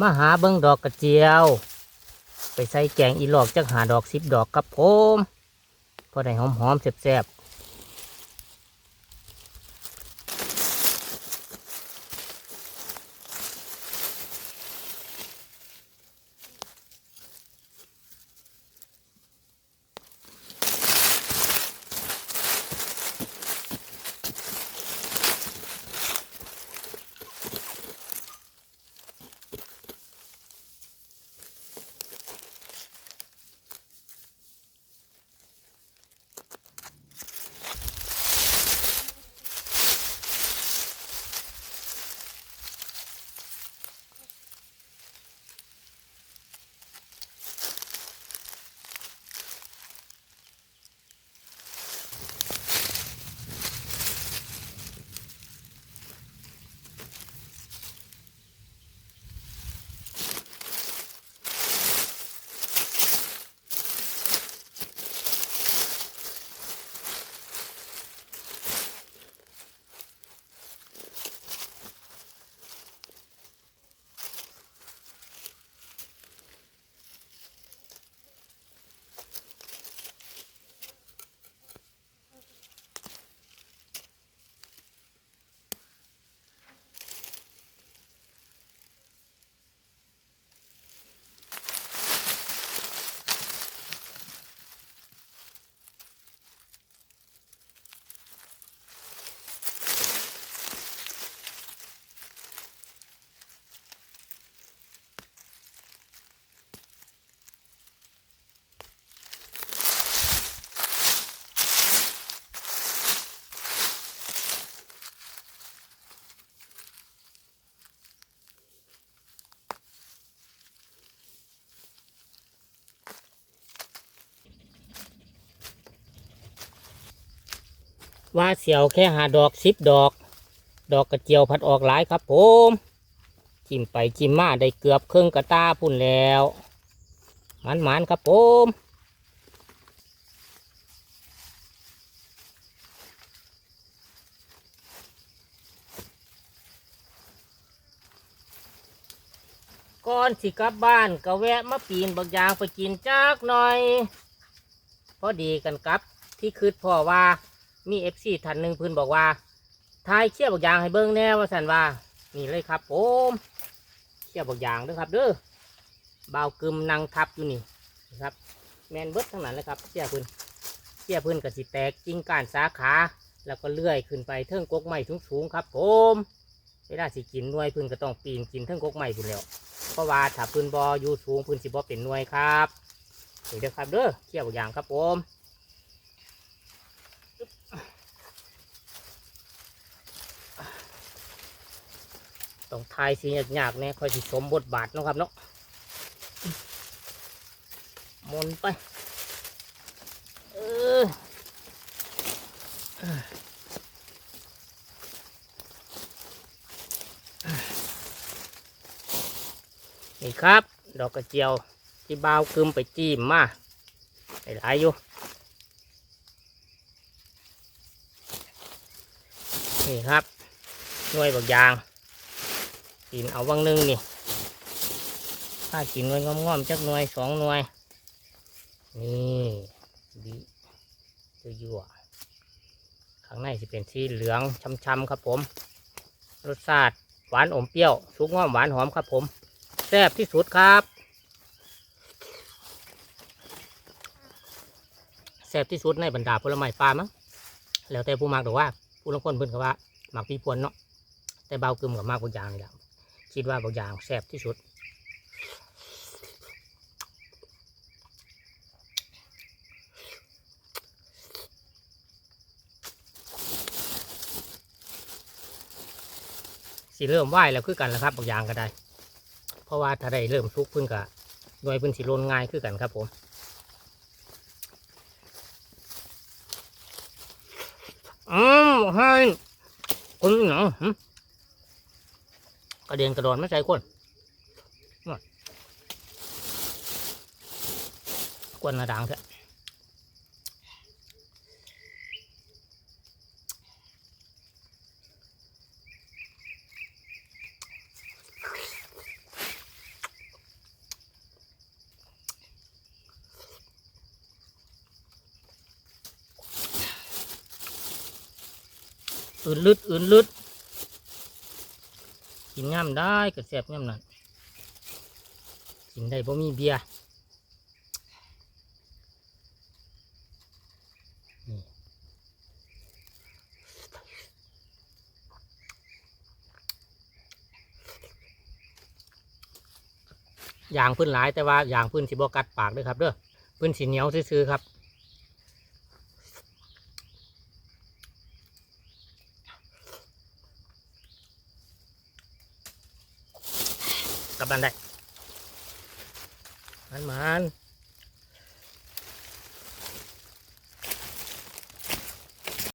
มาหาเบิ้งดอกกระเจียว ไปใส่แกงอีหลอกจักหาดอกสิบดอกครับผมพอได้หอมหอมๆแซ่บ ว่าเสียวแค่หาดอกสิบดอก ดอกกระเจียวพัดออกหลายครับผมจิ้มไปจิ้มมาได้เกือบครึ่งกระตาพุ่นแล้วมันมันๆครับผมก่อนสิกลับบ้านก็แวะมาปีนบางยางไปกินจักหน่อย พอดีกันครับที่คืดพ่อว่า มีเอฟซีท่านหนึ่งพื้นบอกว่าทายเชี่ยบางยางให้เบิ้งแน่ว่าสันว่า นี่เลยครับผมเชี่ยบางยางด้วยครับเด้อเบากึมนางทับอยู่นี่นะครับ แมนเบิดทั้งนั้นเลยครับเชี่ยพื้นเชี่ยพื้นกับสิแตกกิ่งก้านสาขา แล้วก็เลื่อยขึ้นไปเทิงกกไม้สูงๆครับผมเวลาสิกินหน่วยพื้นก็ต้องปีนกินเทิงกกไม้พุ่นแล้วเพราะว่าถ้าพื้นบออยู่สูงพื้นสิบอเป็นหน่วยครับนี่เด้อครับเด้อเที่ยวอย่างครับผม ต้องทายสียากๆเนี่ยค่อยสิสมบทบาทนะครับเนาะมนไป เออนี่ครับ ดอกกระเจียวที่บ่าวคืมไปจิ้มมาหลายอยู่นี่ครับหน่วยบักยาง กินเอาวังหนึงนี่ถ้ากินหน่วยงอมๆจักหน่วยสองหน่วย นี่ดีตัวยั่วข้างในจะเป็นสีเหลืองช้ำๆครับผม รสชาติหวานอมเปรี้ยวสุกงอมหวานหอมครับผมแซ่บที่สุดครับแซ่บที่สุดในบรรดาผลไม้ปลามั้งแล้วแต่ผู้มากหรือว่าผู้ลงคนเพิ่นก็ว่าหมักปีพวนเนาะแต่เบากึมกับมากบาอย่างนี่แหละ คิดว่าบางอย่างแซ่บที่สุด สิเริ่มไหวแล้วคือกันแล้วครับบางอย่างก็ได้ เพราะว่าถ้าได้เริ่มซุกเพิ่นก็หน่วยพิ่นสิโลนง่ายคือกันครับผมอืมให้คนหนังหึกระ เด็นกระดอนไม่ใช่คนกวนระดังเถอะอื่นลึดอื่นลึด กินง่ามได้ก็แซ่บง่ามนั่นกินได้บ่มีเบียร์นี่อย่างพื้นหลายแต่ว่าอย่างพื้นสิบกัดปากด้วยครับเด้อพื้นสีเหนียวซื่อครับ กลับบ้านได้มันมัน